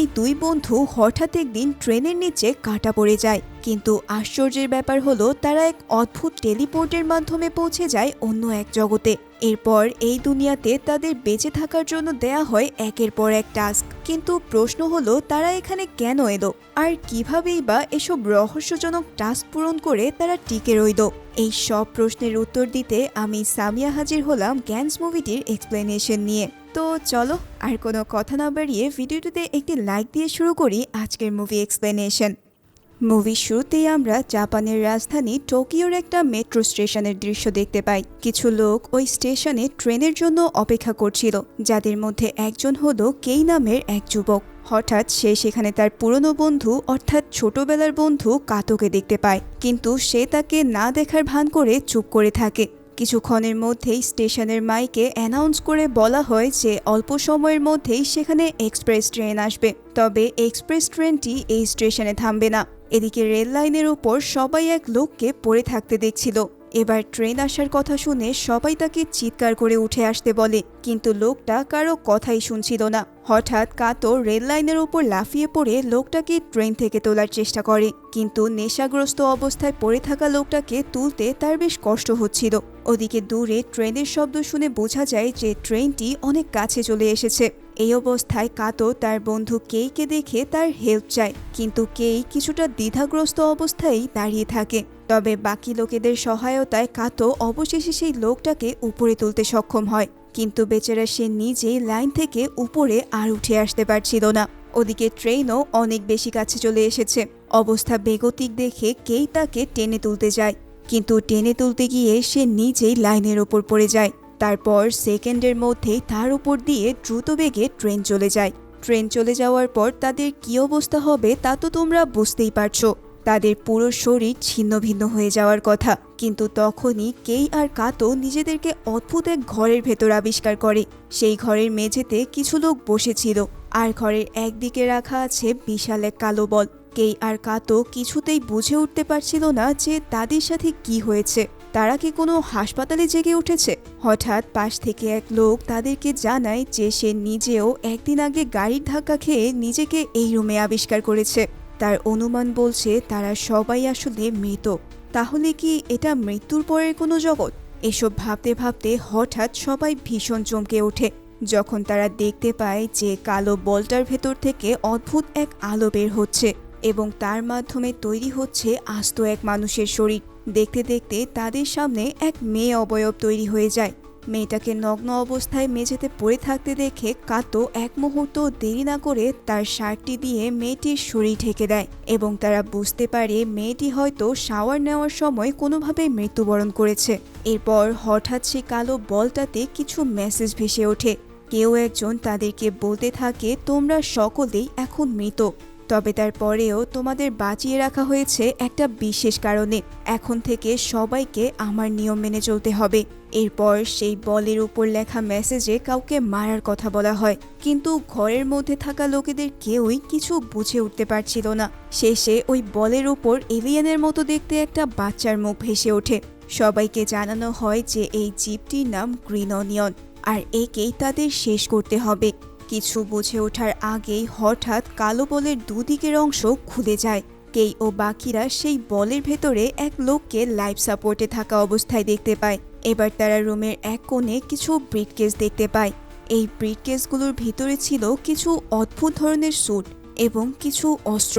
এই দুই বন্ধু হঠাৎ একদিন ট্রেনের নিচে কাটা পড়ে যায়। কিন্তু আশ্চর্যের ব্যাপার হলো, তারা এক অদ্ভুত টেলিপোর্টের মাধ্যমে পৌঁছে যায় অন্য এক জগতে। এরপর এই দুনিয়াতে তাদের বেঁচে থাকার জন্য দেয়া হয় একের পর এক টাস্ক। কিন্তু প্রশ্ন হলো, তারা এখানে কেন এলো? আর কিভাবেই বা এসব রহস্যজনক টাস্ক পূরণ করে তারা টিকে রইল? এই সব প্রশ্নের উত্তর দিতে আমি সামিয়া হাজির হলাম গ্যান্স মুভিটির এক্সপ্লেনেশন নিয়ে। তো চলো, আর কোনো কথা না বাড়িয়ে ভিডিওটিতে একটি লাইক দিয়ে শুরু করি আজকের মুভি এক্সপ্লেনেশন। মুভির শুরুতেই আমরা জাপানের রাজধানী টোকিওর একটা মেট্রো স্টেশনের দৃশ্য দেখতে পাই। কিছু লোক ওই স্টেশনে ট্রেনের জন্য অপেক্ষা করছিল, যাদের মধ্যে একজন হলো কেই নামের এক যুবক। হঠাৎ সে সেখানে তার পুরনো বন্ধু, অর্থাৎ ছোটবেলার বন্ধু কাতোকে দেখতে পায়, কিন্তু সে তাকে না দেখার ভান করে চুপ করে থাকে। কিছুক্ষণের মধ্যেই স্টেশনের মাইকে অ্যানাউন্স করে বলা হয় যে অল্প সময়ের মধ্যেই সেখানে এক্সপ্রেস ট্রেন আসবে। তবে এক্সপ্রেস ট্রেনটি এই স্টেশনে থামবে না। এদিকে রেল লাইনের উপর সবাই এক লোককে পড়ে থাকতে দেখছিল। এবার ট্রেন আসার কথা শুনে সবাই তাকে চিৎকার করে উঠে আসতে বলে, কিন্তু লোকটা কারও কথাই শুনছিল না। হঠাৎ কাতো রেল লাইনের উপর লাফিয়ে পড়ে লোকটাকে ট্রেন থেকে তোলার চেষ্টা করে, কিন্তু নেশাগ্রস্ত অবস্থায় পড়ে থাকা লোকটাকে তুলতে তার বেশ কষ্ট হচ্ছিল। ওদিকে দূরে ট্রেনের শব্দ শুনে বোঝা যায় যে ট্রেনটি অনেক কাছে চলে এসেছে। এই অবস্থায় কাতো তার বন্ধু কেইকে দেখে তার হেল্প চায়, কিন্তু কেই কিছুটা দ্বিধাগ্রস্ত অবস্থায় দাঁড়িয়ে থাকে। তবে বাকি লোকেদের সহায়তায় কাতো অবশেষে সেই লোকটাকে উপরে তুলতে সক্ষম হয়, কিন্তু বেচারা সে নিজেই লাইন থেকে উপরে আর উঠে আসতে পারছিল না। ওদিকে ট্রেনও অনেক বেশি কাছে চলে এসেছে। অবস্থা বেগতিক দেখে কেই তাকে টেনে তুলতে যায়, কিন্তু টেনে তুলতে গিয়ে সে নিজেই লাইনের ওপর পড়ে যায়। তারপর সেকেন্ডের মধ্যেই তার উপর দিয়ে দ্রুত বেগে ট্রেন চলে যায়। ট্রেন চলে যাওয়ার পর তাদের কি অবস্থা হবে তা তো তোমরা বুঝতেই পারছ। তাদের পুরো শরীর ছিন্ন ভিন্ন হয়ে যাওয়ার কথা। কিন্তু তখনই কেই আর কাতো নিজেদেরকে অদ্ভুত এক ঘরের ভেতর আবিষ্কার করে। সেই ঘরের মেঝেতে কিছু লোক বসেছিল। আর ঘরের একদিকে রাখা আছে বিশাল এক কালো বল। কেই আর কাতো কিছুতেই বুঝে উঠতে পারছিল না যে তাদের সাথে কি হয়েছে। তারা কি কোনো হাসপাতালে জেগে উঠেছে? হঠাৎ পাশ থেকে এক লোক তাদেরকে জানায় যে সে নিজেও একদিন আগে গাড়ির ধাক্কা খেয়ে নিজেকে এই রুমে আবিষ্কার করেছে। তার অনুমান বলছে তারা সবাই আসলে মৃত। তাহলে কি এটা মৃত্যুর পরের কোনো জগৎ? এসব ভাবতে ভাবতে হঠাৎ সবাই ভীষণ চমকে ওঠে। যখন তারা দেখতে পায় যে কালো বলটার ভেতর থেকে অদ্ভুত এক আলো বের হচ্ছে এবং তার মাধ্যমে তৈরি হচ্ছে আস্ত এক মানুষের শরীর। দেখতে দেখতে তাদের সামনে এক মেয়ে অবয়ব তৈরি হয়ে যায়। মেয়েটাকে নগ্ন অবস্থায় মেঝেতে পড়ে থাকতে দেখে কাতো এক মুহূর্ত দেরি না করে তার শার্টটি দিয়ে মেয়েটির শরীর ঢেকে দেয় এবং তারা বুঝতে পারে মেয়েটি হয়তো শাওয়ার নেওয়ার সময় কোনোভাবে মৃত্যুবরণ করেছে। এরপর হঠাৎ সে কালো বলটাতে কিছু মেসেজ ভেসে ওঠে। কেউ একজন তাদেরকে বলতে থাকে, তোমরা সকলেই এখন মৃত। তবে তারপরেও তোমাদের বাঁচিয়ে রাখা হয়েছে একটা বিশেষ কারণে। এখন থেকে সবাইকে আমার নিয়ম মেনে চলতে হবে। এরপর সেই বলের উপর লেখা মেসেজে কাউকে মারার কথা বলা হয়। কিন্তু ঘরের মধ্যে থাকা লোকেদের কেউই কিছু বুঝে উঠতে পারছিল না। শেষে ওই বলের উপর এলিয়েনের মতো দেখতে একটা বাচ্চার মুখ ভেসে ওঠে। সবাইকে জানানো হয় যে এই জীবটির নাম গ্রিন অনিয়ন। আর একেই তাদের শেষ করতে হবে। কিছু বুঝে ওঠার আগেই হঠাৎ কালো বলের দুদিকের অংশ খুলে যায়। কেই ও বাকিরা সেই বলের ভেতরে এক লোককে লাইফ সাপোর্টে থাকা অবস্থায় দেখতে পায়। এবার তারা রুমের এক কোণে কিছু ব্রিটকেস দেখতে পায়। এই ব্রিটকেসগুলোর ভিতরে ছিল কিছু অদ্ভুত ধরনের স্যুট এবং কিছু অস্ত্র।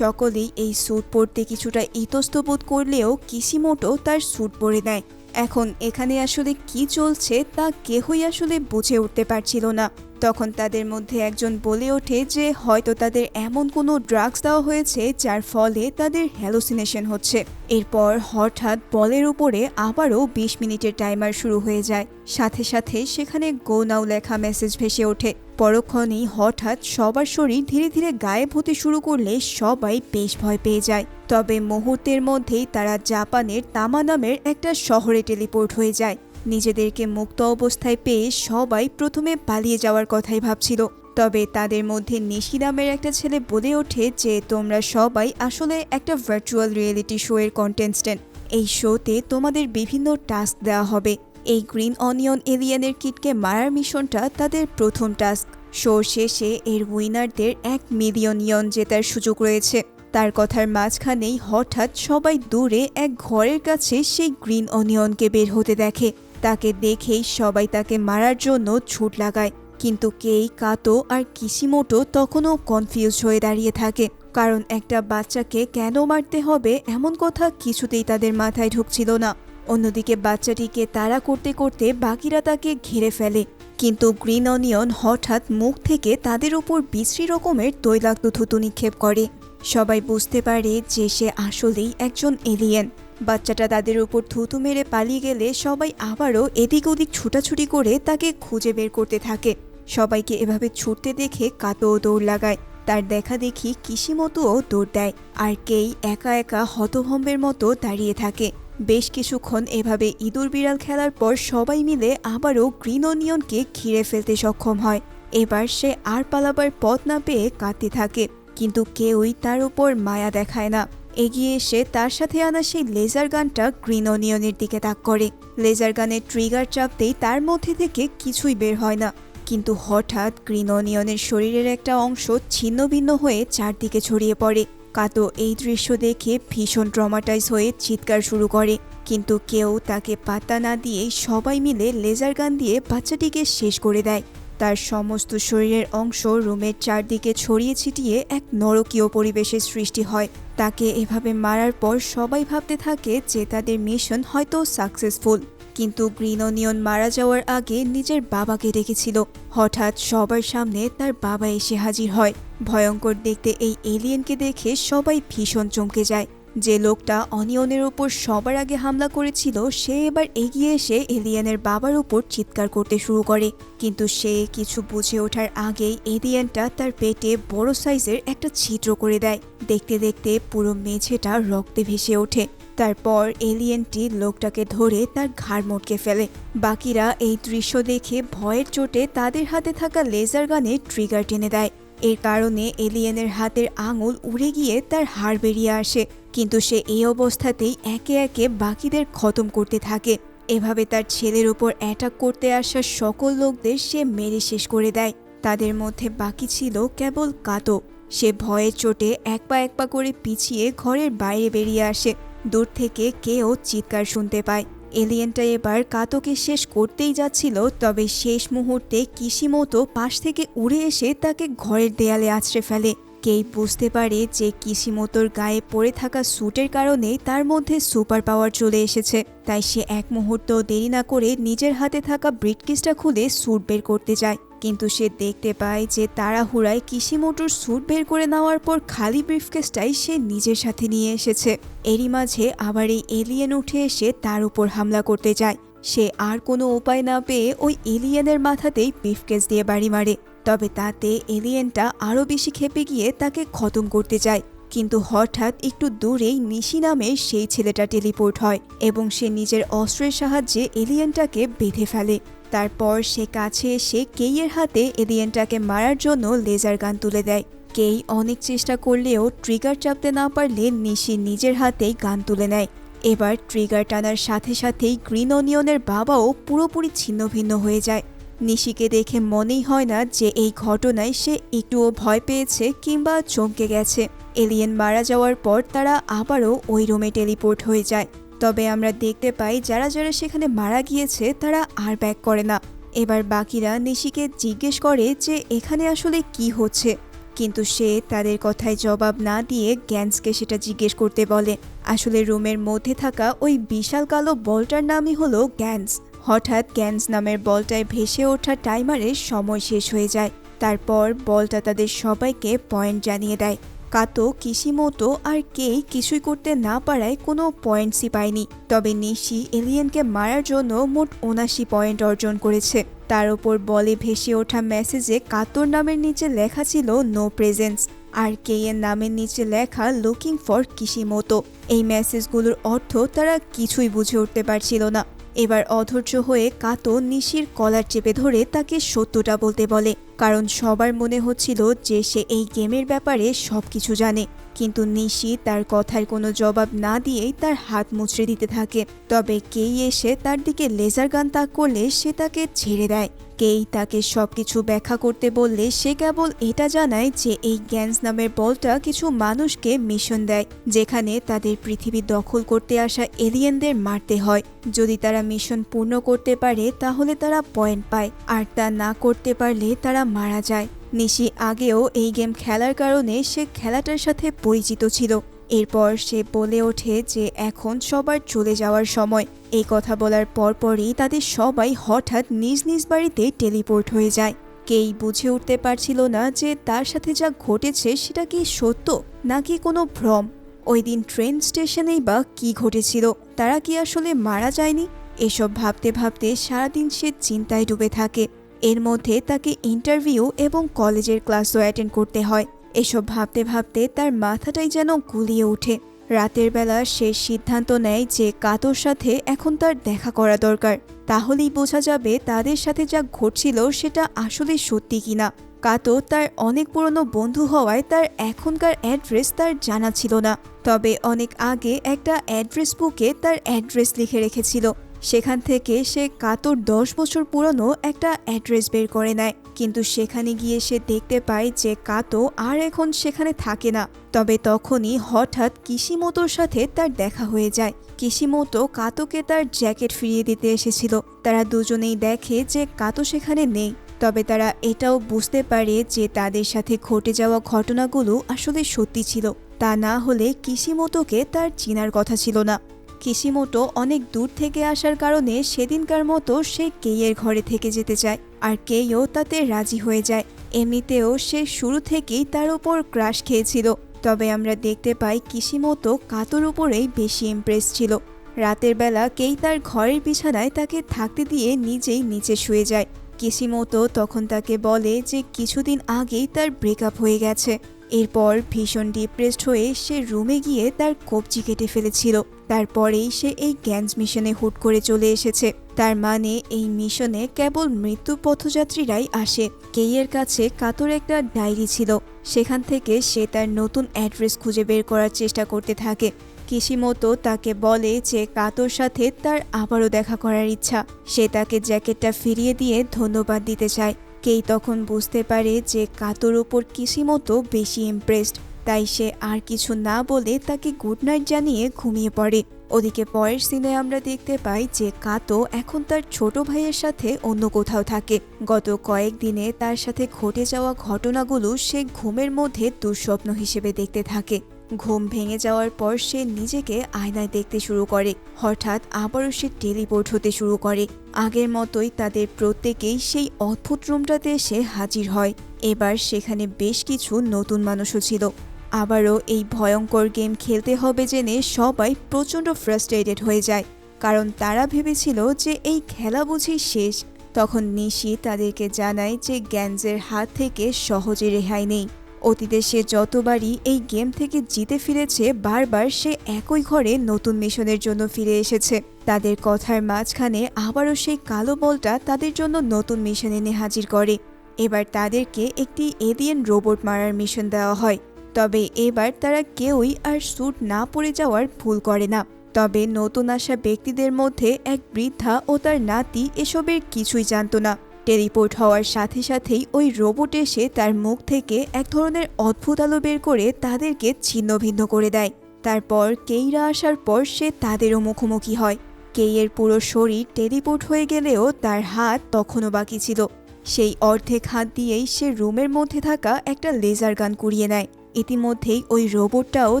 সকলেই এই স্যুট পরতে কিছুটা ইতস্তবোধ করলেও কিসিমোটো তার স্যুট পরে নেয়। এখন এখানে আসলে কি চলছে তা কেহই আসলে বুঝে উঠতে পারছিল না। তখন তাদের মধ্যে একজন বলে ওঠে যে হয়তো তাদের এমন কোনো ড্রাগস দেওয়া হয়েছে যার ফলে তাদের হ্যালোসিনেশন হচ্ছে। এরপর হঠাৎ বলের উপরে আবারও বিশ মিনিটের টাইমার শুরু হয়ে যায়। সাথে সাথে সেখানে গো নাও লেখা মেসেজ ভেসে ওঠে। পরক্ষণেই হঠাৎ সবার শরীর ধীরে ধীরে গায়েব হতে শুরু করলে সবাই বেশ ভয় পেয়ে যায়। তবে মুহূর্তের মধ্যেই তারা জাপানের তামা নামের একটা শহরে টেলিপোর্ট হয়ে যায়। নিজেদেরকে মুক্ত অবস্থায় পেয়ে সবাই প্রথমে পালিয়ে যাওয়ার কথাই ভাবছিল। তবে তাদের মধ্যে নিশি নামের একটা ছেলে বলে ওঠে যে, তোমরা সবাই আসলে একটা ভার্চুয়াল রিয়েলিটি শো এর কন্টেস্টেন্ট এই শোতে তোমাদের বিভিন্ন টাস্ক দেওয়া হবে। এই গ্রিন অনিয়ন এলিয়েনের কিটকে মারার মিশনটা তাদের প্রথম টাস্ক শো শেষে এর উইনারদের এক মিলিয়ন ইয়ন জেতার সুযোগ রয়েছে। তার কথার মাঝখানেই হঠাৎ সবাই দূরে এক ঘরের কাছে সেই গ্রিন অনিয়নকে বের হতে দেখে। তাকে দেখেই সবাই তাকে মারার জন্য ছুট লাগায়। কিন্তু কেই, কাতো আর কিসিমোটো তখনও কনফিউজ হয়ে দাঁড়িয়ে থাকে। কারণ একটা বাচ্চাকে কেন মারতে হবে এমন কথা কিছুতেই তাদের মাথায় ঢুকছিল না। অন্যদিকে বাচ্চাটিকে তাড়া করতে করতে বাকিরা তাকে ঘিরে ফেলে। কিন্তু গ্রিন অনিয়ন হঠাৎ মুখ থেকে তাদের উপর বিশ্রী রকমের তৈলাক্ত থুতু নিক্ষেপ করে। সবাই বুঝতে পারে যে সে আসলেই একজন এলিয়েন বাচ্চাটা তাদের উপর থুতু মেরে পালিয়ে গেলে সবাই আবারও এদিক ওদিক ছুটাছুটি করে তাকে খুঁজে বের করতে থাকে। সবাইকে এভাবে ছুটতে দেখে কাতোও দৌড় লাগায়। তার দেখা দেখি কিসিমতোও দৌড় দেয় আর কেই একা একা হতভম্বের মতো দাঁড়িয়ে থাকে। বেশ কিছুক্ষণ এভাবে ইঁদুর বিড়াল খেলার পর সবাই মিলে আবারও গ্রিন অনিয়নকে ঘিরে ফেলতে সক্ষম হয়। এবার সে আর পালাবার পথ না পেয়ে কাঁদতে থাকে, কিন্তু কেউই তার উপর মায়া দেখায় না। এগিয়ে এসে তার সাথে আনা সেই লেজার গানটা গ্রিন অনিয়নের দিকে তাক করে। লেজার গানের ট্রিগার চাপতেই তার মধ্যে থেকে কিছুই বের হয় না। কিন্তু হঠাৎ গ্রিন অনিয়নের শরীরের একটা অংশ ছিন্ন ভিন্ন হয়ে চারদিকে ছড়িয়ে পড়ে। কাতো এই দৃশ্য দেখে ভীষণ ট্রমাটাইজ হয়ে চিৎকার শুরু করে। কিন্তু কেউ তাকে পাত্তা না দিয়ে সবাই মিলে লেজার গান দিয়ে বাচ্চাটিকে শেষ করে দেয়। তার সমস্ত শরীরের অংশ রুমের চারদিকে ছড়িয়ে ছিটিয়ে এক নরকীয় পরিবেশের সৃষ্টি হয়। তাকে এভাবে মারার পর সবাই ভাবতে থাকে যে তাদের মিশন হয়তো সাকসেসফুল। কিন্তু গ্রিন অনিয়ন মারা যাওয়ার আগে নিজের বাবাকে ডেকেছিল হঠাৎ সবার সামনে তার বাবা এসে হাজির হয়। ভয়ঙ্কর দেখতে এই এলিয়েনকে দেখে সবাই ভীষণ চমকে যায়। যে লোকটা অনিয়নের উপর সবার আগে হামলা করেছিল, সে এবার এগিয়ে এসে এলিয়েনের বাবার উপর চিৎকার করতে শুরু করে। কিন্তু সে কিছু বুঝে ওঠার আগেই এলিয়েনটা তার পেটে বড় সাইজের একটা ছিদ্র করে দেয়। দেখতে দেখতে পুরো মেঝেটা রক্তে ভেসে ওঠে। তারপর এলিয়েনটি লোকটাকে ধরে তার ঘাড় মোটকে ফেলে। বাকিরা এই দৃশ্য দেখে ভয়ের চোটে তাদের হাতে থাকা লেজার গানে ট্রিগার টেনে দেয়। এর কারণে এলিয়েনের হাতের আঙুল উড়ে গিয়ে তার হাড় বেরিয়ে আসে। কিন্তু সে এই অবস্থাতেই একে একে বাকিদের খতম করতে থাকে। এভাবে তার ছেলের উপর অ্যাটাক করতে আসা সকল লোকদের সে মেরে শেষ করে দেয়। তাদের মধ্যে বাকি ছিল কেবল কাতো সে ভয়ের চোটে এক পা এক পা করে পিছিয়ে ঘরের বাইরে বেরিয়ে আসে। দূর থেকে কেউ চিৎকার শুনতে পায়। এলিয়েনটা এবার কাতোকে শেষ করতেই যাচ্ছিল, তবে শেষ মুহূর্তে কিসিমতো পাশ থেকে উড়ে এসে তাকে ঘরের দেয়ালে আছড়ে ফেলে। কেই বুঝতে পারে যে কিসিমতোর গায়ে পড়ে থাকা স্যুটের কারণে তার মধ্যে সুপার পাওয়ার চলে এসেছে। তাই সে এক মুহূর্ত দেরি না করে নিজের হাতে থাকা ব্রিটকিসটা খুলে স্যুট বের করতে যায়। কিন্তু সে দেখতে পায় যে তাড়াহুড়ায় কিসিমোটোর স্যুট বের করে নেওয়ার পর খালি ব্রিফকেসটাই সে নিজের সাথে নিয়ে এসেছে। এরই মাঝে আবার এই এলিয়েন উঠে এসে তার উপর হামলা করতে যায়। সে আর কোনো উপায় না পেয়ে ওই এলিয়েনের মাথাতেই ব্রিফকেস দিয়ে বাড়ি মারে। তবে তাতে এলিয়েনটা আরও বেশি খেপে গিয়ে তাকে খতম করতে যায়। কিন্তু হঠাৎ একটু দূরেই নিশি নামে সেই ছেলেটা টেলিপোর্ট হয় এবং সে নিজের অস্ত্রের সাহায্যে এলিয়েনটাকে বেঁধে ফেলে। তারপর সে কাছে এসে কেইয়ের হাতে এলিয়েনটাকে মারার জন্য লেজার গান তুলে দেয়। কেই অনেক চেষ্টা করলেও ট্রিগার চাপতে না পারলে নিশি নিজের হাতেই গান তুলে নেয়। এবার ট্রিগার টানার সাথে সাথেই গ্রিন অনিয়নের বাবাও পুরোপুরি ছিন্ন ভিন্ন হয়ে যায়। নিশিকে দেখে মনেই হয় না যে এই ঘটনায় সে একটুও ভয় পেয়েছে কিংবা চমকে গেছে। এলিয়েন মারা যাওয়ার পর তারা আবারও ওই রুমে টেলিপোর্ট হয়ে যায়। তবে আমরা দেখতে পাই, যারা যারা সেখানে মারা গিয়েছে, তারা আর ব্যাক করে না। এবার বাকিরা নিশিকে জিজ্ঞেস করে যে এখানে আসলে কি হচ্ছে। কিন্তু সে তাদের কথায় জবাব না দিয়ে গ্যান্সকে সেটা জিজ্ঞেস করতে বলে। আসলে রুমের মধ্যে থাকা ওই বিশাল কালো বলটার নামই হলো গ্যান্স। হঠাৎ গ্যান্স নামের বলটায় ভেসে ওঠা টাইমারের সময় শেষ হয়ে যায়। তারপর বলটা তাদের সবাইকে পয়েন্ট জানিয়ে দেয়। কাতো কিসিমতো আর কেই কিছুই করতে না পারায় কোনো পয়েন্টসই পায়নি। তবে নিশি এলিয়েনকে মারার জন্য মোট উনাশি পয়েন্ট অর্জন করেছে। তার ওপর বলে ভেসে ওঠা মেসেজে কাতোর নামের নিচে লেখা ছিল নো প্রেজেন্স আর কে এর নামের নিচে লেখা লুকিং ফর কিসিমতো এই মেসেজগুলোর অর্থ তারা কিছুই বুঝে উঠতে পারছিল না। এবার অধৈর্য হয়ে কাতো নিশির কলার চেপে ধরে তাকে সত্যটা বলতে বলে, কারণ সবার মনে হচ্ছিল যে সে এই গেমের ব্যাপারে সব কিছু জানে। কিন্তু নিশি তার কথার কোনো জবাব না দিয়েই তার হাত মুচড়ে দিতে থাকে। তবে কেই এসে তার দিকে লেজার গান তাক করলে সে তাকে ছেড়ে দেয়। কেই তাকে সবকিছু ব্যাখ্যা করতে বললে সে কেবল এটা জানায় যে এই গ্যান্স নামের বলটা কিছু মানুষকে মিশন দেয়, যেখানে তাদের পৃথিবী দখল করতে আসা এলিয়েনদের মারতে হয়। যদি তারা মিশন পূর্ণ করতে পারে, তাহলে তারা পয়েন্ট পায়, আর তা না করতে পারলে তারা মারা যায়। নিশি আগেও এই গেম খেলার কারণে সে খেলাটার সাথে পরিচিত ছিল। এরপর সে বলে ওঠে যে এখন সবার চলে যাওয়ার সময়। এই কথা বলার পরপরই তাদের সবাই হঠাৎ নিজ নিজ বাড়িতে টেলিপোর্ট হয়ে যায়। কেই বুঝে উঠতে পারছিল না যে তার সাথে যা ঘটেছে সেটা কি সত্য নাকি কোনো ভ্রম। ওই দিন ট্রেন স্টেশনেই বা কি ঘটেছিল, তারা কি আসলে মারা যায়নি? এসব ভাবতে ভাবতে সারাদিন সে চিন্তায় ডুবে থাকে। এর মধ্যে তাকে ইন্টারভিউ এবং কলেজের ক্লাসও অ্যাটেন্ড করতে হয়। এসব ভাবতে ভাবতে তার মাথাটাই যেন গুলিয়ে ওঠে। রাতের বেলা সে সিদ্ধান্ত নেয় যে কাতোর সাথে এখন তার দেখা করা দরকার। তাহলেই বোঝা যাবে তাদের সাথে যা ঘটছিল সেটা আসলে সত্যি কিনা। কাতো তার অনেক পুরনো বন্ধু হওয়ায় তার এখনকার অ্যাড্রেস তার জানা ছিল না। তবে অনেক আগে একটা অ্যাড্রেস বুকে তার অ্যাড্রেস লিখে রেখেছিল। সেখান থেকে সে কাতোর দশ বছর পুরনো একটা অ্যাড্রেস বের করে নেয়। কিন্তু সেখানে গিয়ে সে দেখতে পায় যে কাতো আর এখন সেখানে থাকে না। তবে তখনই হঠাৎ কিসিমোতোর সাথে তার দেখা হয়ে যায়। কিসিমোতো কাতোকে তার জ্যাকেট ফিরিয়ে দিতে এসেছিল। তারা দুজনেই দেখে যে কাতো সেখানে নেই। তবে তারা এটাও বুঝতে পারে যে তাদের সাথে ঘটে যাওয়া ঘটনাগুলো আসলে সত্যি ছিল। তা না হলে কিসিমোতোকে তার চিনার কথা ছিল না। কিসিমোটো অনেক দূর থেকে আসার কারণে সেদিনকার মতো সে কেইয়ের ঘরে থেকে যেতে চায়। আর কেইও তাতে রাজি হয়ে যায়। এমনিতেও সে শুরু থেকেই তার উপর ক্রাশ খেয়েছিল। তবে আমরা দেখতে পাই কিসিমোতো কাতোর উপরেই বেশি ইমপ্রেস ছিল। রাতের বেলা কেই তার ঘরের বিছানায় তাকে থাকতে দিয়ে নিজেই নিচে শুয়ে যায়। কিসিমোতো তখন তাকে বলে যে কিছুদিন আগেই তার ব্রেকআপ হয়ে গেছে। এরপর ভীষণ ডিপ্রেসড হয়ে সে রুমে গিয়ে তার কবজি কেটে ফেলেছিল। তারপরেই সে এই গ্যান্স মিশনে হুট করে চলে এসেছে। তার মানে এই মিশনে কেবল মৃত্যু পথযাত্রীরাই আসে। কেইয়ের কাছে কাতর একটা ডায়েরি ছিল। সেখান থেকে সে তার নতুন অ্যাড্রেস খুঁজে বের করার চেষ্টা করতে থাকে। কিসিমতো তাকে বলে যে কাতোর সাথে তার আবারও দেখা করার ইচ্ছা। সে তাকে জ্যাকেটটা ফিরিয়ে দিয়ে ধন্যবাদ দিতে চায়। কেই তখন বুঝতে পারে যে কাতোর ওপর কিসিমতো বেশি ইমপ্রেসড তাই সে আর কিছু না বলে তাকে গুড নাইট জানিয়ে ঘুমিয়ে পড়ে। ওদিকে পরের সিনে আমরা দেখতে পাই যে কাতো এখন তার ছোট ভাইয়ের সাথে অন্য কোথাও থাকে। গত কয়েকদিনে তার সাথে ঘটে যাওয়া ঘটনাগুলো সে ঘুমের মধ্যে দুঃস্বপ্ন হিসেবে দেখতে থাকে। ঘুম ভেঙে যাওয়ার পর সে নিজেকে আয়নায় দেখতে শুরু করে। হঠাৎ আবারও সে টেলিপোর্ট হতে শুরু করে। আগের মতোই তাদের প্রত্যেকেই সেই অদ্ভুত রুমটাতে এসে হাজির হয়। এবার সেখানে বেশ কিছু নতুন মানুষও ছিল। আবারও এই ভয়ঙ্কর গেম খেলতে হবে জেনে সবাই প্রচণ্ড ফ্রাস্ট্রেটেড হয়ে যায়। কারণ তারা ভেবেছিল যে এই খেলা বুঝি শেষ। তখন নিশি তাদেরকে জানায় যে গ্যান্সের হাত থেকে সহজে রেহাই নেই। অতীতে সে যতবারই এই গেম থেকে জিতে ফিরেছে, বারবার সে একই ঘরে নতুন মিশনের জন্য ফিরে এসেছে। তাদের কথার মাঝখানে আবারও সেই কালো বলটা তাদের জন্য নতুন মিশন এনে হাজির করে। এবার তাদেরকে একটি এলিয়েন রোবট মারার মিশন দেওয়া হয়। তবে এবার তারা কেউই আর স্যুট না পরে যাওয়ার ভুল করে না। তবে নতুন আসা ব্যক্তিদের মধ্যে এক বৃদ্ধা ও তার নাতি এসবের কিছুই জানত না। টেলিপোর্ট হওয়ার সাথে সাথেই ওই রোবট এসে তার মুখ থেকে এক ধরনের অদ্ভুত আলো বের করে তাদেরকে ছিন্নভিন্ন করে দেয়। তারপর কেইরা আসার পর সে তাদেরও মুখোমুখি হয়। কেইয়ের পুরো শরীর টেলিপোর্ট হয়ে গেলেও তার হাত তখনও বাকি ছিল। সেই অর্ধেক হাত দিয়েই সে রুমের মধ্যে থাকা একটা লেজার গান কুড়িয়ে নেয়। ইতিমধ্যেই ওই রোবটটাও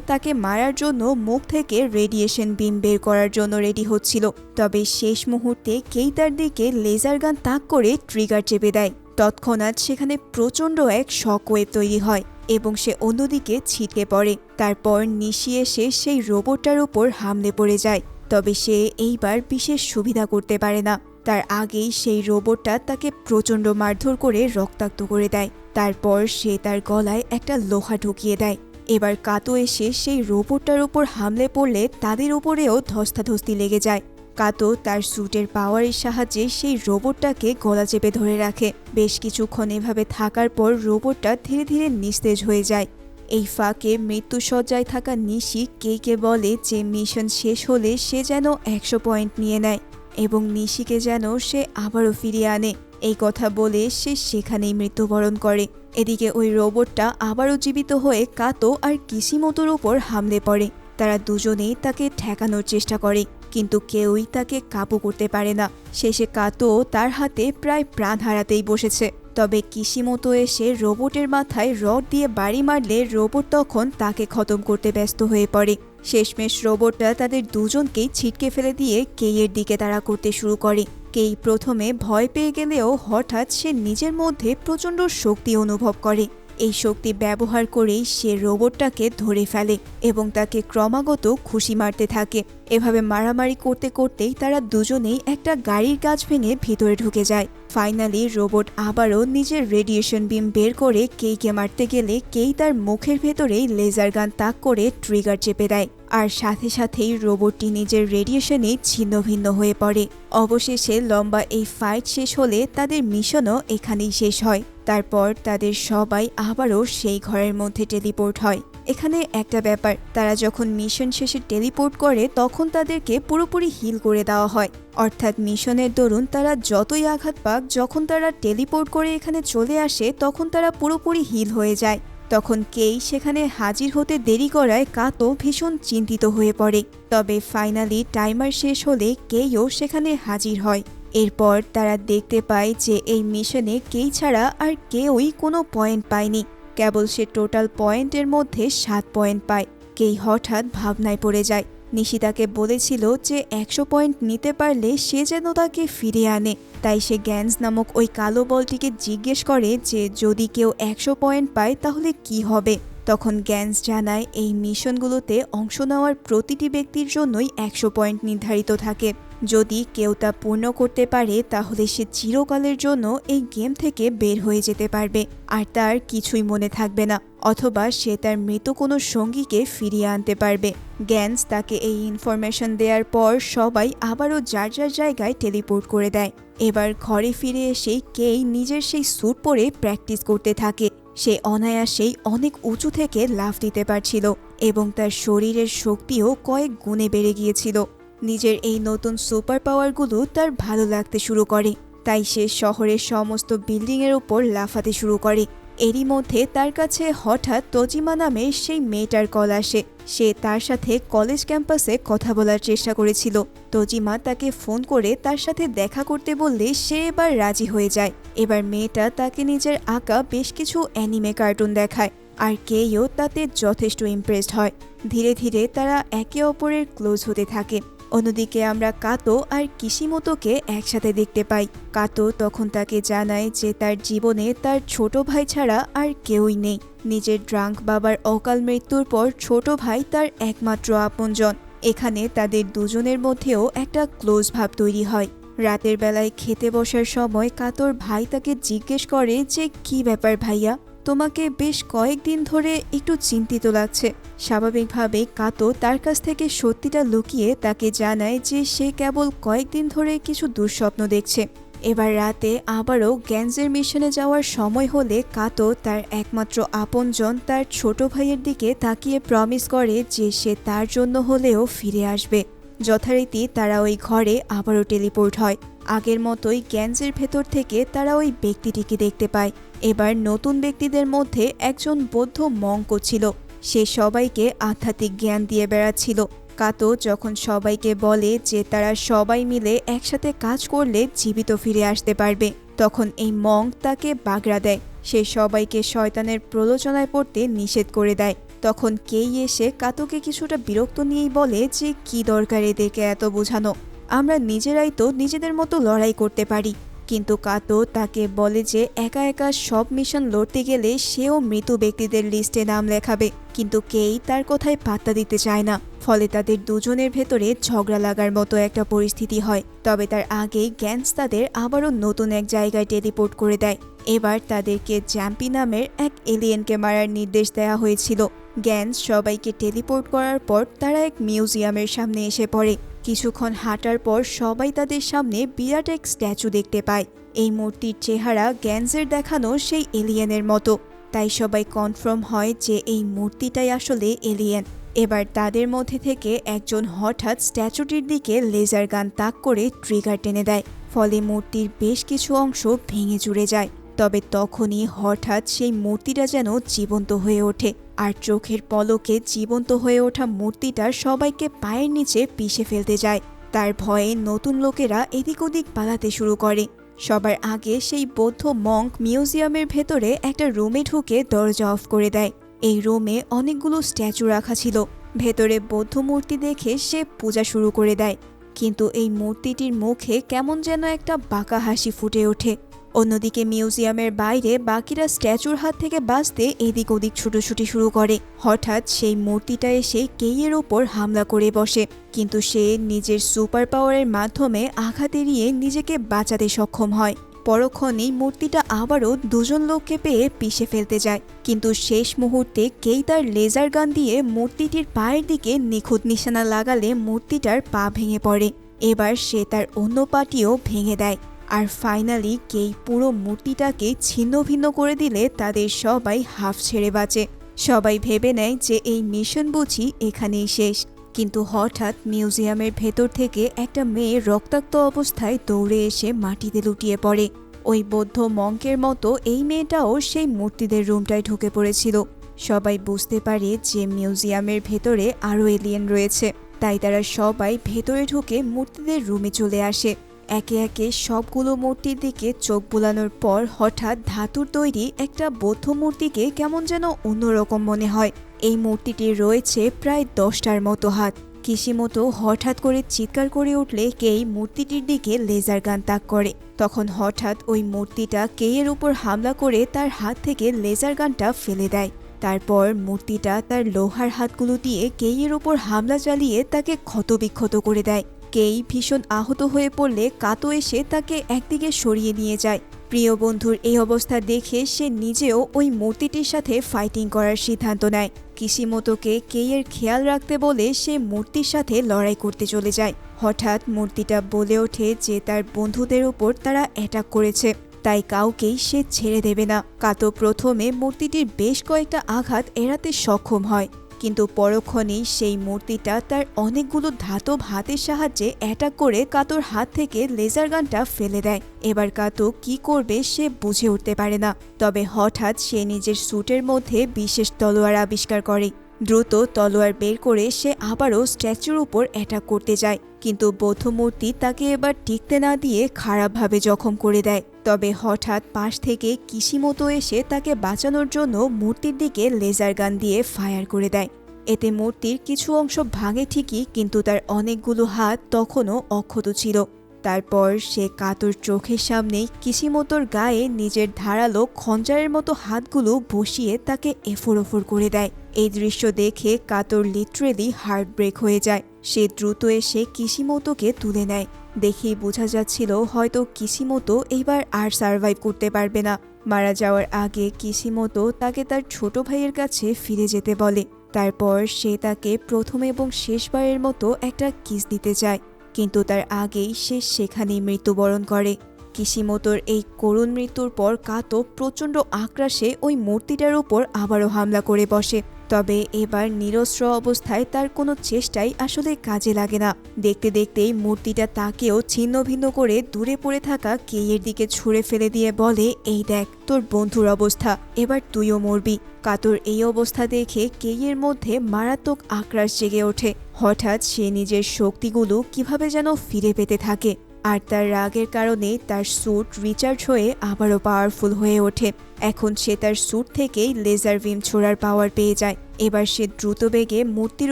তাকে মারার জন্য মুখ থেকে রেডিয়েশন বিম বের করার জন্য রেডি হচ্ছিল। তবে শেষ মুহূর্তে কেই তার দিকে লেজার গান তাক করে ট্রিগার চেপে দেয়। তৎক্ষণাৎ সেখানে প্রচণ্ড এক শক ওয়েভ তৈরি হয় এবং সে অন্যদিকে ছিটকে পড়ে। তারপর নিশি এসে সেই রোবটটার উপর হামলে পড়ে যায়। তবে সে এইবার বিশেষ সুবিধা করতে পারে না। তার আগেই সেই রোবটটা তাকে প্রচণ্ড মারধর করে রক্তাক্ত করে দেয়। তারপর সে তার গলায় একটা লোহা ঢুকিয়ে দেয়। এবার কাতো এসে সেই রোবটটার উপর হামলে পড়লে তাদের উপরেও ধস্তাধস্তি লেগে যায়। কাতো তার স্যুটের পাওয়ারের সাহায্যে সেই রোবটটাকে গলা চেপে ধরে রাখে। বেশ কিছুক্ষণ এভাবে থাকার পর রোবটটা ধীরে ধীরে নিস্তেজ হয়ে যায়। এই ফাঁকে মৃত্যুসজ্জায় থাকা নিশি কে কে বলে যে মিশন শেষ হলে সে যেন একশো পয়েন্ট নিয়ে নেয়। এবং নিশিকে যেন সে আবারও ফিরিয়ে আনে। এই কথা বলে সে সেখানেই মৃত্যুবরণ করে। এদিকে ওই রোবটটা আবারও জীবিত হয়ে কাতো আর কিসিমতোর ওপর হামলে পড়ে। তারা দুজনেই তাকে ঠেকানোর চেষ্টা করে, কিন্তু কেউই তাকে কাবু করতে পারে না। শেষে কাতো তার হাতে প্রায় প্রাণ হারাতেই বসেছে। তবে কিসিমতো এসে রোবটের মাথায় রড দিয়ে বাড়ি মারলে রোবট তখন তাকে খতম করতে ব্যস্ত হয়ে পড়ে। শেষমেশ রোবটটা তাদের দুজনকেই ছিটকে ফেলে দিয়ে কেইয়ের দিকে তারা করতে শুরু করে। কেই প্রথমে ভয় পেয়ে গেলেও হঠাৎ সে নিজের মধ্যে প্রচণ্ড শক্তি অনুভব করে। এই শক্তি ব্যবহার করেই সে রোবটটাকে ধরে ফেলে এবং তাকে ক্রমাগত খুশি মারতে থাকে। এভাবে মারামারি করতে করতেই তারা দুজনেই একটা গাড়ির কাজ ভেঙে ভিতরে ঢুকে যায়। ফাইনালি রোবট আবারও নিজের রেডিয়েশন বিম বের করে কেইকে মারতে গেলে কেই তার মুখের ভেতরেই লেজার গান তাক করে ট্রিগার চেপে দেয়। আর সাথে সাথেই রোবটটি নিজের রেডিয়েশনে ছিন্ন ভিন্ন হয়ে পড়ে। অবশেষে লম্বা এই ফাইট শেষ হলে তাদের মিশনও এখানেই শেষ হয়। তারপর তাদের সবাই আবারও সেই ঘরের মধ্যে টেলিপোর্ট হয়। এখানে একটা ব্যাপার, তারা যখন মিশন শেষে টেলিপোর্ট করে, তখন তাদেরকে পুরোপুরি হিল করে দেওয়া হয়। অর্থাৎ মিশনের দরুন তারা যতই আঘাত পাক, যখন তারা টেলিপোর্ট করে এখানে চলে আসে, তখন তারা পুরোপুরি হিল হয়ে যায়। তখন কেই সেখানে হাজির হতে দেরি করায় কাতো ভীষণ চিন্তিত হয়ে পড়ে। তবে ফাইনালি টাইমার শেষ হলে কেইও সেখানে হাজির হয়। এরপর তারা দেখতে পায় যে এই মিশনে কেই ছাড়া আর কেউই কোনো পয়েন্ট পায়নি। কেবল সে টোটাল পয়েন্টের মধ্যে সাত পয়েন্ট পায়। কেই হঠাৎ ভাবনায় পড়ে যায়। নিশিতাকে বলেছিল যে একশো পয়েন্ট নিতে পারলে সে যেন তাকে ফিরে আনে। তাই সে গ্যান্স নামক ওই কালো বলটিকে জিজ্ঞেস করে যে যদি কেউ একশো পয়েন্ট পায় তাহলে কি হবে? তখন গ্যান্স জানায় এই মিশনগুলোতে অংশ নেওয়ার প্রতিটি ব্যক্তির জন্যই একশো পয়েন্ট নির্ধারিত থাকে। যদি কেউ তা পূর্ণ করতে পারে, তাহলে সে চিরকালের জন্য এই গেম থেকে বের হয়ে যেতে পারবে। আর তার কিছুই মনে থাকবে না, অথবা সে তার মৃত কোনো সঙ্গীকে ফিরিয়ে আনতে পারবে। গ্যান্স তাকে এই ইনফরমেশন দেওয়ার পর সবাই আবারও যার যার জায়গায় টেলিপোর্ট করে দেয়। এবার ঘরে ফিরে এসে কেই নিজের সেই স্যুট পরে প্র্যাকটিস করতে থাকে। সে অনায়াসেই অনেক উঁচু থেকে লাফ দিতে পারছিল এবং তার শরীরের শক্তিও কয়েক গুণে বেড়ে গিয়েছিল। নিজের এই নতুন সুপার পাওয়ারগুলো তার ভালো লাগতে শুরু করে। তাই সে শহরের সমস্ত বিল্ডিংয়ের ওপর লাফাতে শুরু করে। এরই মধ্যে তার কাছে হঠাৎ তজিমা নামে সেই মেয়েটার কল আসে। সে তার সাথে কলেজ ক্যাম্পাসে কথা বলার চেষ্টা করেছিল। তজিমা তাকে ফোন করে তার সাথে দেখা করতে বললে সে এবার রাজি হয়ে যায়। এবার মেয়েটা তাকে নিজের আঁকা বেশ কিছু অ্যানিমে কার্টুন দেখায়। আর কেইও তাতে যথেষ্ট ইমপ্রেসড হয়। ধীরে ধীরে তারা একে অপরের ক্লোজ হতে থাকে। অন্যদিকে আমরা কাতো আর কিসিমতোকে একসাথে দেখতে পাই। কাতো তখন তাকে জানায় যে তার জীবনে তার ছোট ভাই ছাড়া আর কেউই নেই। নিজের ড্রাঙ্ক বাবার অকাল মৃত্যুর পর ছোট ভাই তার একমাত্র আপনজন। এখানে তাদের দুজনের মধ্যেও একটা ক্লোজ ভাব তৈরি হয়। রাতের বেলায় খেতে বসার সময় কাতর ভাই তাকে জিজ্ঞেস করে যে, কি ব্যাপার ভাইয়া? তোমাকে বেশ কয়েকদিন ধরে একটু চিন্তিত লাগছে। স্বাভাবিকভাবে কাতো তার কাছ থেকে সত্যিটা লুকিয়ে তাকে জানায় যে সে কেবল কয়েকদিন ধরে কিছু দুঃস্বপ্ন দেখছে। এবার রাতে আবারও গ্যান্সের মিশনে যাওয়ার সময় হলে কাতো তার একমাত্র আপনজন তার ছোট ভাইয়ের দিকে তাকিয়ে প্রমিস করে যে সে তার জন্য হলেও ফিরে আসবে। যথারীতি তারা ওই ঘরে আবারও টেলিপোর্ট হয়। আগের মতোই গ্যান্সের ভেতর থেকে তারা ওই ব্যক্তিটিকে দেখতে পায়। এবার নতুন ব্যক্তিদের মধ্যে একজন বৌদ্ধ মঙ্ক ছিল। সে সবাইকে আধ্যাত্মিক জ্ঞান দিয়ে বেড়াচ্ছিল। কাতো যখন সবাইকে বলে যে তারা সবাই মিলে একসাথে কাজ করলে জীবিত ফিরে আসতে পারবে, তখন এই মঙ্ক তাকে বাগড়া দেয়। সে সবাইকে শয়তানের প্রলোচনায় পড়তে নিষেধ করে দেয়। তখন কেই এসে কাতোকে কিছুটা বিরক্ত নিয়েই বলে যে, কি দরকার এদেরকে এত বোঝানো? আমরা নিজেরাই তো নিজেদের মতো লড়াই করতে পারি। কিন্তু কাতো তাকে বলে যে একা একা সব মিশন লড়তে গেলে সেও মৃত ব্যক্তিদের লিস্টে নাম লেখাবে। কিন্তু কেই তার কথায় পাত্তা দিতে চায় না। ফলে তাদের দুজনের ভেতরে ঝগড়া লাগার মতো একটা পরিস্থিতি হয়। তবে তার আগেই গ্যান্স তাদের আবারও নতুন এক জায়গায় টেলিপোর্ট করে দেয়। এবার তাদেরকে জ্যাম্পি নামের এক এলিয়েনকে মারার নির্দেশ দেওয়া হয়েছিল। গ্যান্স সবাইকে টেলিপোর্ট করার পর তারা এক মিউজিয়ামের সামনে এসে পড়ে। কিছুক্ষণ হাঁটার পর সবাই তাদের সামনে বিরাট এক স্ট্যাচু দেখতে পায়। এই মূর্তির চেহারা গ্যান্সের দেখানো সেই এলিয়েনের মতো। তাই সবাই কনফার্ম হয় যে এই মূর্তিটাই আসলে এলিয়েন। এবার তাদের মধ্যে থেকে একজন হঠাৎ স্ট্যাচুটির দিকে লেজার গান তাক করে ট্রিগার টেনে দেয়। ফলে মূর্তির বেশ কিছু অংশ ভেঙে চুরে যায়। তবে তখনই হঠাৎ সেই মূর্তিটা যেন জীবন্ত হয়ে ওঠে। আর চোখের পলকে জীবন্ত হয়ে ওঠা মূর্তিটা সবাইকে পায়ের নিচে পিষে ফেলতে যায়। তার ভয়ে নতুন লোকেরা এদিক ওদিক পালাতে শুরু করে। সবার আগে সেই বৌদ্ধ মঙ্ক মিউজিয়ামের ভেতরে একটা রুমে ঢুকে দরজা অফ করে দেয়। এই রুমে অনেকগুলো স্ট্যাচু রাখা ছিল। ভেতরে বৌদ্ধ মূর্তি দেখে সে পূজা শুরু করে দেয়। কিন্তু এই মূর্তিটির মুখে কেমন যেন একটা বাঁকা হাসি ফুটে ওঠে। অন্যদিকে মিউজিয়ামের বাইরে বাকিরা স্ট্যাচুর হাত থেকে বাঁচতে এদিক ওদিক ছুটোছুটি শুরু করে। হঠাৎ সেই মূর্তিটা এসে কেইয়ের ওপর হামলা করে বসে, কিন্তু সে নিজের সুপার পাওয়ারের মাধ্যমে আঘাত এড়িয়ে নিজেকে বাঁচাতে সক্ষম হয়। পরক্ষণেই মূর্তিটা আবারও দুজন লোককে পেয়ে পিষে ফেলতে যায়, কিন্তু শেষ মুহূর্তে কেই তার লেজার গান দিয়ে মূর্তিটির পায়ের দিকে নিখুঁত নিশানা লাগালে মূর্তিটার পা ভেঙে পড়ে। এবার সে তার অন্য পাটিও ভেঙে দেয়। আর ফাইনালি কেই পুরো মূর্তিটাকে ছিন্ন ভিন্ন করে দিলে তাদের সবাই হাফ ছেড়ে বাঁচে। সবাই ভেবে নেয় যে এই মিশন বুঝি এখানেই শেষ। কিন্তু হঠাৎ মিউজিয়ামের ভেতর থেকে একটা মেয়ে রক্তাক্ত অবস্থায় দৌড়ে এসে মাটিতে লুটিয়ে পড়ে। ওই বৌদ্ধ মঙ্কের মতো এই মেয়েটাও সেই মূর্তিদের রুমটায় ঢুকে পড়েছিল। সবাই বুঝতে পারে যে মিউজিয়ামের ভেতরে আরও এলিয়েন রয়েছে। তাই তারা সবাই ভেতরে ঢুকে মূর্তিদের রুমে চলে আসে। একে একে সবগুলো মূর্তির দিকে চোখ বুলানোর পর হঠাৎ ধাতুর তৈরি একটা বৌদ্ধ মূর্তিকে কেমন যেন অন্যরকম মনে হয়। এই মূর্তিটি রয়েছে প্রায় দশটার মতো হাত। কিসিমতো হঠাৎ করে চিৎকার করে উঠলে কেই মূর্তিটির দিকে লেজার গান তাক করে। তখন হঠাৎ ওই মূর্তিটা কেইয়ের উপর হামলা করে তার হাত থেকে লেজার গানটা ফেলে দেয়। তারপর মূর্তিটা তার লোহার হাতগুলো দিয়ে কেইয়ের উপর হামলা চালিয়ে তাকে ক্ষতবিক্ষত করে দেয়। কেই ভীষণ আহত হয়ে পড়লে কাতো এসে তাকে একদিকে সরিয়ে নিয়ে যায়। প্রিয় বন্ধুর এই অবস্থা দেখে সে নিজেও ওই মূর্তিটির সাথে ফাইটিং করার সিদ্ধান্ত নেয়। কিসিমতোকে কেইয়ের খেয়াল রাখতে বলে সে মূর্তির সাথে লড়াই করতে চলে যায়। হঠাৎ মূর্তিটা বলে ওঠে যে তার বন্ধুদের উপর তারা অ্যাটাক করেছে। তাই কাউকেই সে ছেড়ে দেবে না। কাতো প্রথমে মূর্তিটির বেশ কয়েকটা আঘাত এড়াতে সক্ষম হয়। কিন্তু পরক্ষণেই সেই মূর্তিটা তার অনেকগুলো ধাতব হাতের সাহায্যে অ্যাটাক করে কাতোর হাত থেকে লেজার গানটা ফেলে দেয়। এবার কাতো কি করবে সে বুঝে উঠতে পারে না। তবে হঠাৎ সে নিজের স্যুটের মধ্যে বিশেষ তলোয়ার আবিষ্কার করে। দ্রুত তলোয়ার বের করে সে আবারও স্ট্যাচুর উপর অ্যাটাক করতে যায়। কিন্তু বৌদ্ধ মূর্তি তাকে এবার টিকতে না দিয়ে খারাপভাবে জখম করে দেয়। তবে হঠাৎ পাশ থেকে কিসিমতো এসে তাকে বাঁচানোর জন্য মূর্তির দিকে লেজার গান দিয়ে ফায়ার করে দেয়। এতে মূর্তির কিছু অংশ ভাঙে ঠিকই, কিন্তু তার অনেকগুলো হাত তখনও অক্ষত ছিল। তারপর সে কাতর চোখের সামনেই কিসিমতোর গায়ে নিজের ধারালো খঞ্জারের মতো হাতগুলো বসিয়ে তাকে এফোর ওফর করে দেয়। এই দৃশ্য দেখে কাতর লিটারেলি হার্ট ব্রেক হয়ে যায়। সে দ্রুত এসে কিসিমতোকে তুলে নেয়। দেখেই বোঝা যাচ্ছিল হয়তো কিসিমতো এইবার আর সার্ভাইভ করতে পারবে না। মারা যাওয়ার আগে কিসিমতো তাকে তার ছোট ভাইয়ের কাছে ফিরে যেতে বলে। তারপর সে তাকে প্রথম এবং শেষবারের মতো একটা কিস দিতে চায়। কিন্তু তার আগেই সে সেখানেই মৃত্যুবরণ করে। কিসিমোতোর এই করুণ মৃত্যুর পর কাতো প্রচণ্ড আক্রাশে ওই মূর্তিটার উপর আবারও হামলা করে বসে। তবে এবার নিরস্ত্র অবস্থায় তার কোনো চেষ্টাই আসলে কাজে লাগে না। দেখতে দেখতেই মূর্তিটা তাকেও ছিন্ন ভিন্ন করে দূরে পড়ে থাকা কেইয়ের দিকে ছুঁড়ে ফেলে দিয়ে বলে, এই দেখ, তোর বন্ধুর অবস্থা। এবার তুইও মরবি। কাতর এই অবস্থা দেখে কেইয়ের মধ্যে মারাত্মক আক্রাশ জেগে ওঠে। হঠাৎ সে নিজের শক্তিগুলো কীভাবে যেন ফিরে পেতে থাকে। আর তার রাগের কারণে তার স্যুট রিচার্জ হয়ে আবারও পাওয়ারফুল হয়ে ওঠে। এখন সে তার স্যুট থেকেই লেজার বিম ছোড়ার পাওয়ার পেয়ে যায়। এবার সে দ্রুত বেগে মূর্তির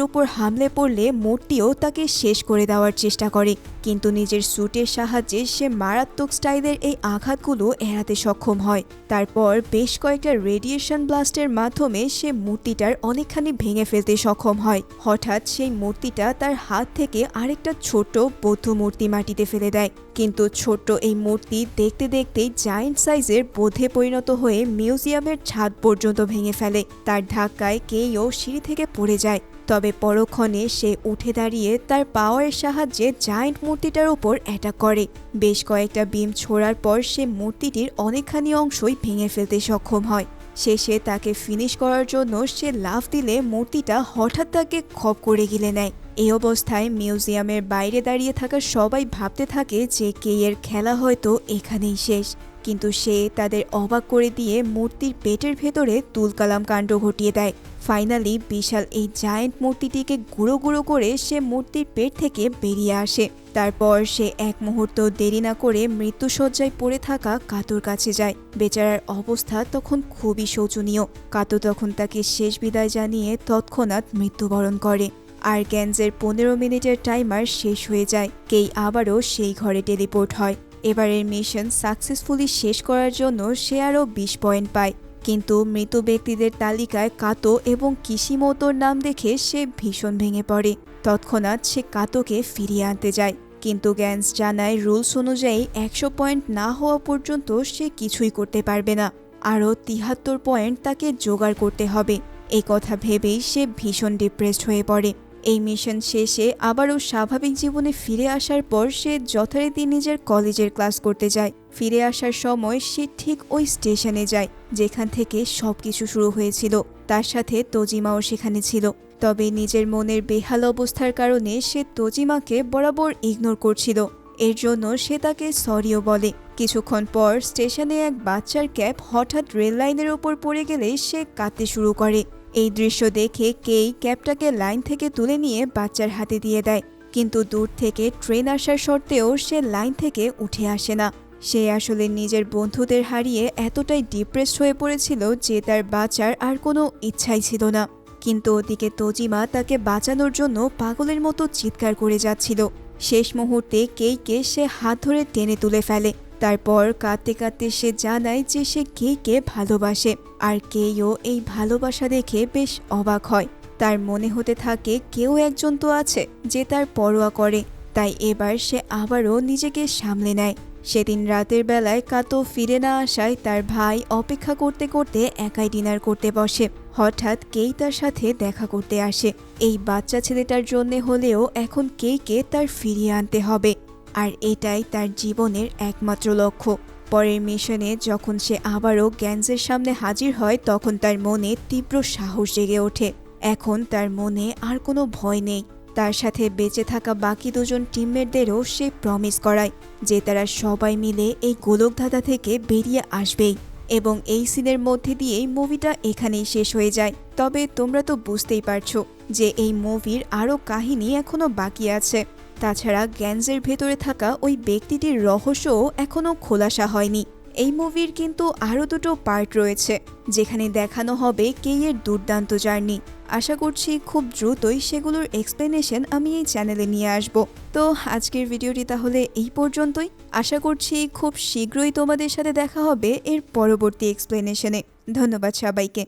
ওপর হামলে পড়লে মূর্তিও তাকে শেষ করে দেওয়ার চেষ্টা করে। কিন্তু নিজের স্যুটের সাহায্যে সে মারাত্মক স্টাইলের এই আঘাতগুলো এড়াতে সক্ষম হয়। তারপর বেশ কয়েকটা রেডিয়েশন ব্লাস্টের মাধ্যমে সে মূর্তিটার অনেকখানি ভেঙে ফেলতে সক্ষম হয়। হঠাৎ সেই মূর্তিটা তার হাত থেকে আরেকটা ছোট্ট বৌদ্ধ মূর্তি মাটিতে ফেলে দেয়। কিন্তু ছোট্ট এই মূর্তি দেখতে দেখতেই জায়েন্ট সাইজের বোধে পরিণত হয়ে মিউজিয়ামের ছাদ পর্যন্ত ভেঙে ফেলে। তার ধাক্কায় কেইও সিঁড়ি থেকে পড়ে যায়। তবে পরক্ষণে সে উঠে দাঁড়িয়ে তার পাওয়ারের সাহায্যে জায়েন্ট মূর্তিটার উপর অ্যাটাক করে। বেশ কয়েকটা বিম ছোড়ার পর সে মূর্তিটির অনেকখানি অংশই ভেঙে ফেলতে সক্ষম হয়। শেষে তাকে ফিনিশ করার জন্য সে লাফ দিলে মূর্তিটা হঠাৎ তাকে খপ করে গিলে নেয়। এই অবস্থায় মিউজিয়ামের বাইরে দাঁড়িয়ে থাকা সবাই ভাবতে থাকে যে কে এর খেলা হয়তো এখানেই শেষ। কিন্তু সে তাদের অবাক করে দিয়ে মূর্তির পেটের ভেতরে তুলকালাম কাণ্ড ঘটিয়ে দেয়। ফাইনালি বিশাল এই জায়েন্ট মূর্তিটিকে গুঁড়ো গুঁড়ো করে সে মূর্তির পেট থেকে বেরিয়ে আসে। তারপর সে এক মুহূর্ত দেরি না করে মৃত্যুসজ্জায় পড়ে থাকা কাতুর কাছে যায়। বেচারার অবস্থা তখন খুবই শোচনীয়। কাতু তখন তাকে শেষ বিদায় জানিয়ে তৎক্ষণাৎ মৃত্যুবরণ করে। আর গ্যান্সের পনেরো মিনিটের টাইমার শেষ হয়ে যায়। কেই আবারও সেই ঘরে টেলিপোর্ট হয়। এবারের মিশন সাকসেসফুলি শেষ করার জন্য সে আরও বিশ পয়েন্ট পায়। কিন্তু মৃত ব্যক্তিদের তালিকায় কাতো এবং কিসিমোতোর নাম দেখে সে ভীষণ ভেঙে পড়ে। তৎক্ষণাৎ সে কাতোকে ফিরিয়ে আনতে যায়। কিন্তু গ্যান্স জানায় রুলস অনুযায়ী একশো পয়েন্ট না হওয়া পর্যন্ত সে কিছুই করতে পারবে না। আরও তিহাত্তর পয়েন্ট তাকে জোগাড় করতে হবে। এই কথা ভেবেই সে ভীষণ ডিপ্রেসড হয়ে পড়ে। এই মিশন শেষে আবারও স্বাভাবিক জীবনে ফিরে আসার পর সে যথারীতি নিজের কলেজের ক্লাস করতে যায়। ফিরে আসার সময় সে ঠিক ওই স্টেশনে যায়, যেখান থেকে সব কিছু শুরু হয়েছিল। তার সাথে তজিমাও সেখানে ছিল। তবে নিজের মনের বেহাল অবস্থার কারণে সে তজিমাকে বরাবর ইগনোর করছিল। এর জন্য সে তাকে সরিও বলে। কিছুক্ষণ পর স্টেশনে এক বাচ্চার ক্যাপ হঠাৎ রেল লাইনের ওপর পড়ে গেলে সে কাঁদতে শুরু করে। এই দৃশ্য দেখে কেই ক্যাপটাকে লাইন থেকে তুলে নিয়ে বাচ্চার হাতে দিয়ে দেয়। কিন্তু দূর থেকে ট্রেন আসার সত্ত্বেও সে লাইন থেকে উঠে আসে না। সে আসলে নিজের বন্ধুদের হারিয়ে এতটাই ডিপ্রেসড হয়ে পড়েছিল যে তার বাঁচার আর কোনো ইচ্ছাই ছিল না। কিন্তু ওদিকে তজিমা তাকে বাঁচানোর জন্য পাগলের মতো চিৎকার করে যাচ্ছিল। শেষ মুহূর্তে কেইকে সে হাত ধরে টেনে তুলে ফেলে। তারপর কাঁদতে কাঁদতে সে জানায় যে সে কেইকে ভালোবাসে। আর কেইও এই ভালোবাসা দেখে বেশ অবাক হয়। তার মনে হতে থাকে কেউ একজন তো আছে যে তার পরোয়া করে। তাই এবার সে আবারও নিজেকে সামলে নেয়। সেদিন রাতের বেলায় কাতো ফিরে না আসায় তার ভাই অপেক্ষা করতে করতে একাই ডিনার করতে বসে। হঠাৎ কেই তার সাথে দেখা করতে আসে। এই বাচ্চা ছেলেটার জন্যে হলেও এখন কেইকে তার ফিরিয়ে আনতে হবে। আর এটাই তার জীবনের একমাত্র লক্ষ্য। পরের মিশনে যখন সে আবারও গ্যান্সের সামনে হাজির হয়, তখন তার মনে তীব্র সাহস জেগে ওঠে। এখন তার মনে আর কোনো ভয় নেই। তার সাথে বেঁচে থাকা বাকি দুজন টিমমেটদেরও সে প্রমিস করায় যে তারা সবাই মিলে এই গোলকধাঁধা থেকে বেরিয়ে আসবেই এবং এই সিনের মধ্যে দিয়েই মুভিটা এখানেই শেষ হয়ে যায়। তবে তোমরা তো বুঝতেই পারছ যে এই মুভির আরও কাহিনী এখনও বাকি আছে। তাছাড়া গ্যান্সের ভেতরে থাকা ওই ব্যক্তিটির রহস্যও এখনও খোলাসা হয়নি। এই মুভির কিন্তু আরও দুটো পার্ট রয়েছে, যেখানে দেখানো হবে কেইয়ের দুর্দান্ত জার্নি আশা করছি খুব দ্রুতই সেগুলোর এক্সপ্লেনেশন আমি এই চ্যানেলে নিয়ে আসব। তো আজকের ভিডিওটি তাহলে এই পর্যন্তই। আশা করছি খুব শীঘ্রই তোমাদের সাথে দেখা হবে এর পরবর্তী এক্সপ্লেনেশনে ধন্যবাদ সবাইকে।